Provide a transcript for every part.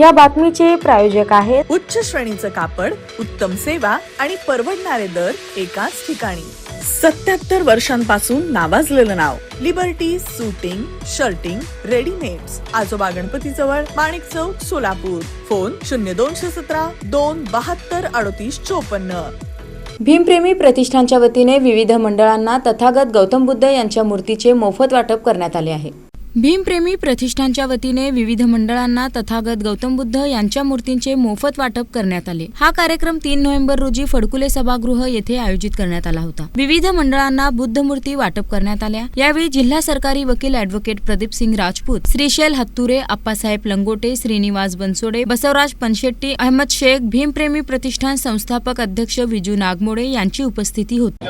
या बातमीचे प्रायोजक आहेत. उच्च श्रेणीचं कापड उत्तम सेवा आणि परवडणारे दर एकाच ठिकाणी. सत्याहत्तर वर्षांपासून नावाजलेलं नाव. Liberty suiting shirting readymades Ajoba Ganpati जवळ माणिक चौक सोलापूर. फोन शून्य दोनशे सतरा दोन बहात्तर अडतीस चोपन्न. भीमप्रेमी प्रतिष्ठानच्या वतीने विविध मंडळांना तथागत गौतम बुद्ध यांच्या मूर्तीचे मोफत वाटप करण्यात आले आहे. भीमप्रेमी प्रतिष्ठानच्या वतीने विविध मंडळांना तथागत गौतम बुद्ध यांच्या मूर्तींचे मोफत वाटप करण्यात आले. हा कार्यक्रम तीन नोव्हेंबर रोजी फडकुले सभागृह येथे आयोजित करण्यात आला होता. विविध मंडळांना बुद्ध मूर्ती वाटप करण्यात आल्या. यावेळी जिल्हा सरकारी वकील अॅडव्होकेट प्रदीप सिंग राजपूत श्रीशैल हत्तुरे आप्पासाहेब लंगोटे श्रीनिवास बनसोडे बसवराज पनशेट्टी अहमद शेख भीमप्रेमी प्रतिष्ठान संस्थापक अध्यक्ष विजू नागमोडे यांची उपस्थिती होती.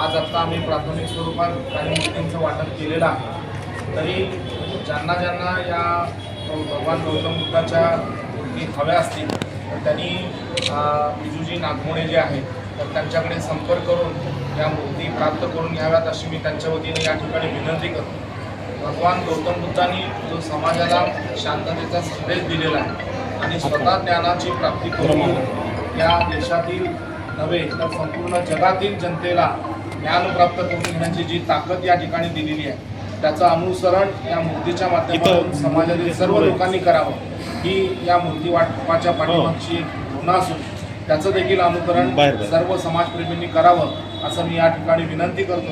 आज आत्ता आम्ही प्राथमिक स्वरूपात काही मूर्तींचं वाटप केलेलं आहे. तरी ज्यांना ज्यांना या भगवान गौतम बुद्धाच्या मूर्ती हव्या असतील तर त्यांनी बिजूजी विजूजी नागमोडे जे आहेत तर त्यांच्याकडे संपर्क करून या मूर्ती प्राप्त करून घ्याव्यात अशी मी त्यांच्या वतीने या ठिकाणी विनंती करतो. भगवान गौतम बुद्धांनी जो समाजाला शांततेचा संदेश दिलेला आहे आणि स्वतः ज्ञानाची प्राप्ती करून या देशातील नव्हे तर संपूर्ण जगातील जनतेला ज्ञान प्राप्त करून घेण्याची जी ताकद या ठिकाणी दिलेली आहे त्याचं अनुसरण या मूर्तीच्या माध्यमातून समाजातील सर्व लोकांनी करावं. ही या मूर्ती वाटपाच्या पाठीमागची एक भावना असून त्याचं देखील अनुकरण सर्व समाजप्रेमींनी करावं असं मी या ठिकाणी विनंती करतो.